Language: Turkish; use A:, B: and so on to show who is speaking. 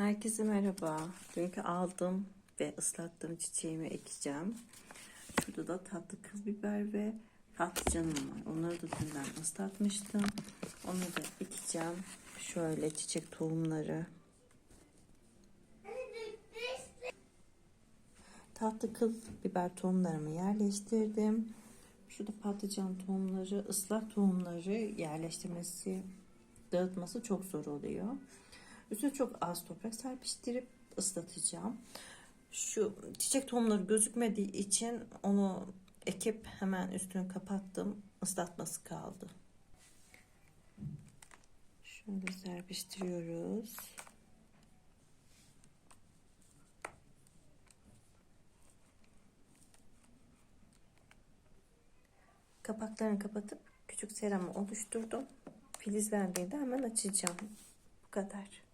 A: Herkese merhaba. Dünkü aldım ve ıslattığım çiçeğimi ekeceğim. Şurada da tatlı kız biber ve patlıcanım var. Onları da dünden ıslatmıştım. Onu da ekeceğim. Şöyle çiçek tohumları. Tatlı kıl biber tohumlarımı yerleştirdim. Şurada patlıcan tohumları, ıslak tohumları yerleştirmesi, dağıtması çok zor oluyor. Üstüne çok az toprak serpiştirip ıslatacağım. Şu çiçek tohumları gözükmediği için onu ekip hemen üstünü kapattım. Islatması kaldı. Şöyle serpiştiriyoruz. Kapaklarını kapatıp küçük seramı oluşturdum. Filizlendiğinde hemen açacağım. Bu kadar.